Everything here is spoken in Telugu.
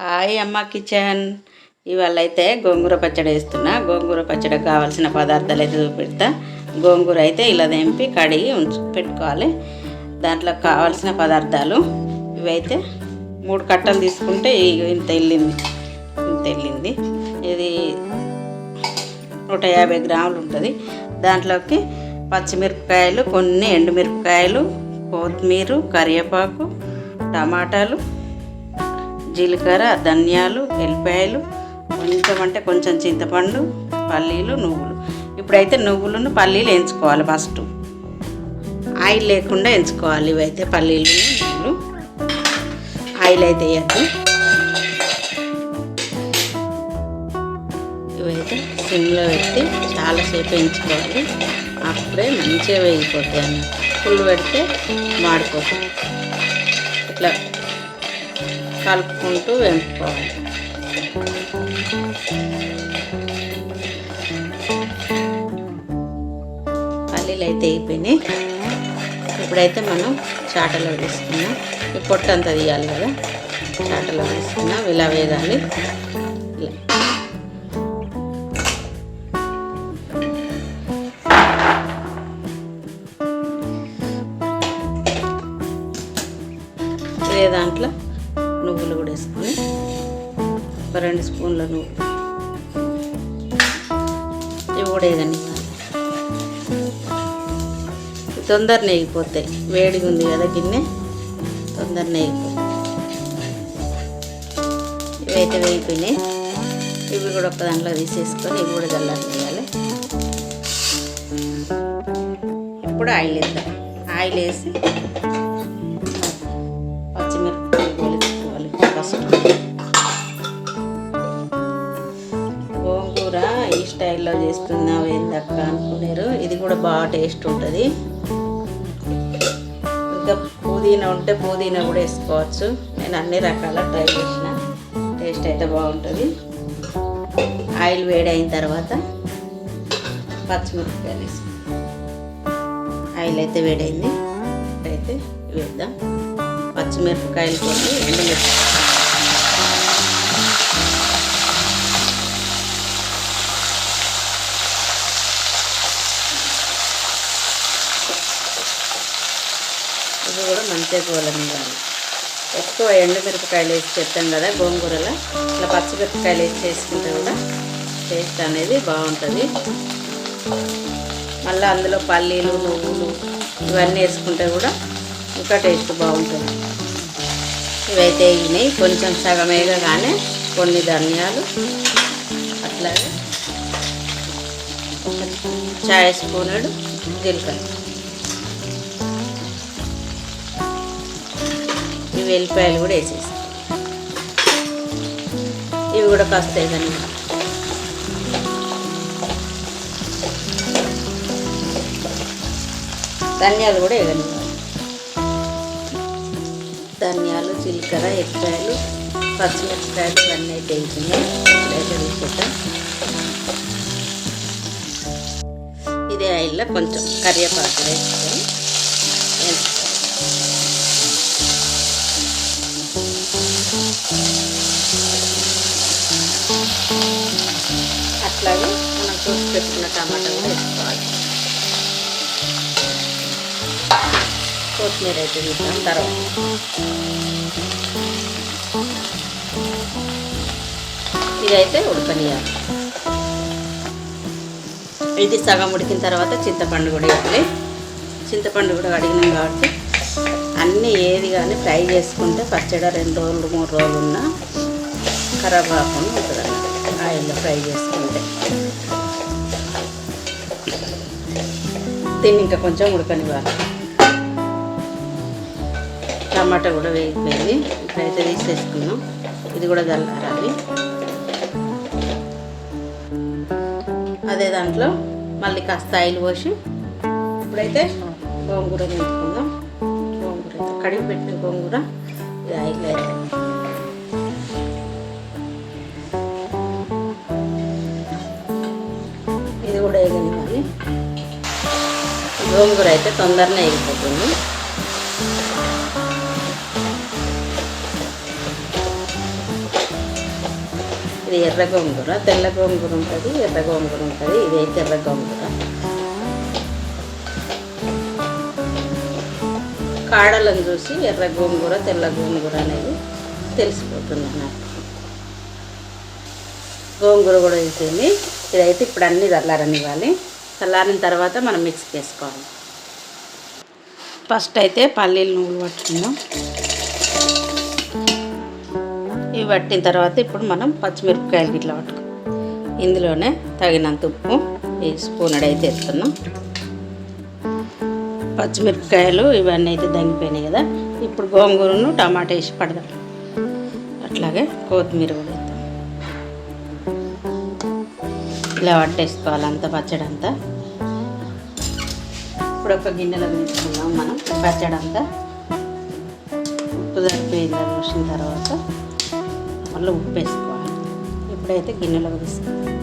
హాయ్ అమ్మ కిచెన్. ఇవాళ అయితే గోంగూర పచ్చడి వేస్తున్నా. గోంగూర పచ్చడికి కావాల్సిన పదార్థాలు అయితే చూపెడతా. గోంగూర అయితే ఇలా దింపి కడిగి ఉంచు పెట్టుకోవాలి. దాంట్లో కావాల్సిన పదార్థాలు ఇవైతే మూడు కట్టలు తీసుకుంటే ఇంత వెళ్ళింది. ఇంత వెళ్ళింది. ఇది నూట యాభై గ్రాములు ఉంటుంది. దాంట్లోకి పచ్చిమిరపకాయలు కొన్ని ఎండుమిరపకాయలు కొత్తిమీర కరివేపాకు టమాటాలు జీలకర్ర ధనియాలు ఎల్లిపాయలు కొంచెం అంటే కొంచెం చింతపండు పల్లీలు నువ్వులు. ఇప్పుడైతే నువ్వులను పల్లీలు ఎంచుకోవాలి ఫస్ట్. ఆయిల్ లేకుండా ఎంచుకోవాలి ఇవైతే పల్లీలు నువ్వులు. ఆయిల్ అయితే వేయద్దు. ఇవైతే సిమ్లో పెట్టి చాలాసేపు ఎంచుకోవాలి. అప్పుడే మంచిగా వేగిపోతాయి అన్నమాట. ఫుల్ పెడితే మాడిపోతాయి. ఇట్లా కలుపుకుంటూ వేపుకోవాలి. పల్లీలు అయితే అయిపోయినాయి. ఇప్పుడైతే మనం చాటలో వేసుకున్నాం. ఈ పొట్టు అంతా తీయాలి కదా. చాటలో వేసుకున్నాం. ఇలా వేయాలి. ఇదే దాంట్లో నువ్వులు కూడా వేసుకొని ఒక రెండు స్పూన్ల నువ్వులు ఇవి కూడా వేయగని తొందరనే వేగిపోతాయి వేడిగా ఉంది కదా గిన్నె తొందరనే వేగిపోతాయి ఇవైతే వేయిపోయినాయి ఇవి కూడా ఒక దాంట్లో తీసేసుకొని ఇవి కూడా చల్లారేయాలి ఇప్పుడు ఆయిల్ వేద్దాం. ఆయిల్ వేసి స్టైల్లో చేస్తున్నావు ఏందక్క అనుకున్నారు. ఇది కూడా బాగా టేస్ట్ ఉంటుంది. ఇంకా పుదీనా ఉంటే పుదీనా కూడా వేసుకోవచ్చు. నేను అన్ని రకాల ట్రై చేసిన. టేస్ట్ అయితే బాగుంటుంది. ఆయిల్ వేడి అయిన తర్వాత పచ్చిమిరపకాయలు వేసుకుంటాం ఆయిల్ అయితే వేడైంది. అయితే వేద్దాం. పచ్చిమిరపకాయలు కొన్ని ఎండుమిరపకాయలు అంతే కూడా గోలనివ్వాలి ఎక్కువ ఎండుమిరపకాయలు వేసి చెప్తాం కదా గోంగూరలో. ఇట్లా పచ్చిమిరపకాయలు వేసి చేసుకుంటే కూడా టేస్ట్ అనేది బాగుంటుంది. మళ్ళీ అందులో పల్లీలు నువ్వులు ఇవన్నీ వేసుకుంటే కూడా ఇంకా టేస్ట్ బాగుంటుంది. ఇవైతే ఇవి కొంచెం సగం వేగగానే కొన్ని ధనియాలు అట్లాగే చాయ్ స్పూనుడు జీలకర్ర. వెల్లిపాయలు కూడా వేసేసి. ఇవి కూడా కాస్త కానీ ధనియాలు కూడా వేయగలి ధనియాలు జీలకర్ర ఎక్కాయలు పచ్చిమిరపకాయలు ఇవన్నీ అయితే వేసినాయి ఇప్పుడైతే తీసుకుంటాం ఇదే ఆయిల్లో కొంచెం కరివేపాకు వేసుకొని పెట్టుకున్న టమాటా కూడా వేసుకోవాలి. కొత్తిమీర అయితే తీసాం తర్వాత. ఇదైతే ఉడకనియాలి. ఇది సగం ఉడికిన తర్వాత చింతపండు కూడా వేయాలి. చింతపండు కూడా అడిగినాం కాబట్టి అన్నీ ఏది కానీ ఫ్రై చేసుకుంటే పచ్చడి రెండు రోజులు మూడు రోజులు ఉన్నా ఖరాబ్ కాకుండా ఉంటుంది ఆయిల్లో ఫ్రై చేసుకుంటే. దీన్ని ఇంకా కొంచెం ఉడకనివ్వాలి. టమాటా కూడా వేగిపోయింది. ఇప్పుడైతే తీసేసుకున్నాం. ఇది కూడా చల్లారాలి. అదే దాంట్లో మళ్ళీ కాస్త ఆయిల్ పోసి ఇప్పుడైతే గోంగూర వేసుకుందాం. గోంగూర కడిగి పెట్టిన గోంగూర ఇది ఆయిల్ ఇది కూడా వేగనివ్వాలి. గోంగూర అయితే తొందరనే వేగిపోతుంది ఇది ఎర్ర గోంగూర తెల్ల గోంగూర ఉంటుంది ఎర్ర గోంగూర ఉంటుంది ఇదైతే ఎర్ర గోంగూర. కాడలను చూసి ఎర్ర గోంగూర తెల్ల గోంగూర అనేది తెలిసిపోతుంది నాకు. గోంగూర కూడా వేసింది ఇదైతే ఇప్పుడు అన్నీ చల్లారనివ్వాలి చల్లారిన తర్వాత మనం మిక్స్ చేసుకోవాలి. ఫస్ట్ అయితే పల్లీలు నువ్వులు పట్టుకుందాం. ఇవి పట్టిన తర్వాత ఇప్పుడు మనం పచ్చిమిరపకాయలు ఇట్లా పట్టుకో ఇందులోనే తగినంత ఉప్పు ఈ స్పూన్ అయితే ఎత్తున్నాం పచ్చిమిరపకాయలు ఇవన్నీ అయితే దంగిపోయినాయి కదా. ఇప్పుడు గోంగూరను టమాటా వేసి పడదాం. అట్లాగే కొత్తిమీర కూడా ఇలా పట్టేసుకోవాలి అంత పచ్చడంతా. ఇప్పుడు ఒక గిన్నెలో వేసుకుందాం మనం పచ్చడంతా. ఉప్పు సరిపోయిందని చూసిన తర్వాత మళ్ళీ ఉప్పు వేసుకోవాలి ఇప్పుడైతే గిన్నెలో తీసుకుందాం.